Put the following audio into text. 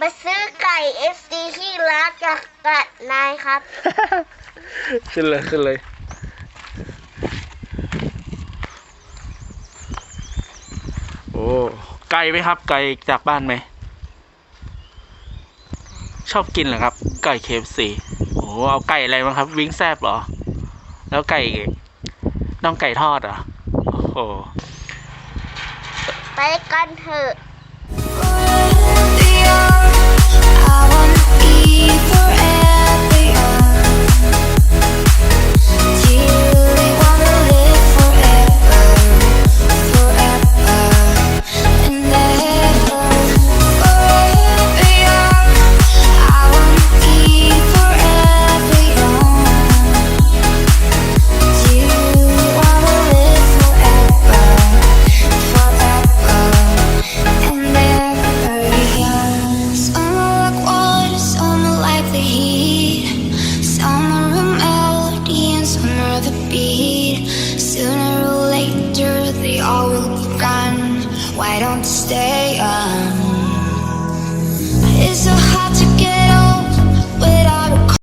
มาซื้อไก่ FD ที่รักจากกัดนายครับ ขึ้นเลยขึ้นเลย โอ้ ไกลไหมครับ ไกลจากบ้านไหม ชอบกินเหรอครับ ไก่เคฟซีโอ้เอาไก่อะไรมาครับ วิงแซบเหรอ แล้วไก่น้องไก่ทอดเหรอ โอ้โห ไปกันเถอะ the beat. Sooner or later, they all will be gone. Why don't you stay?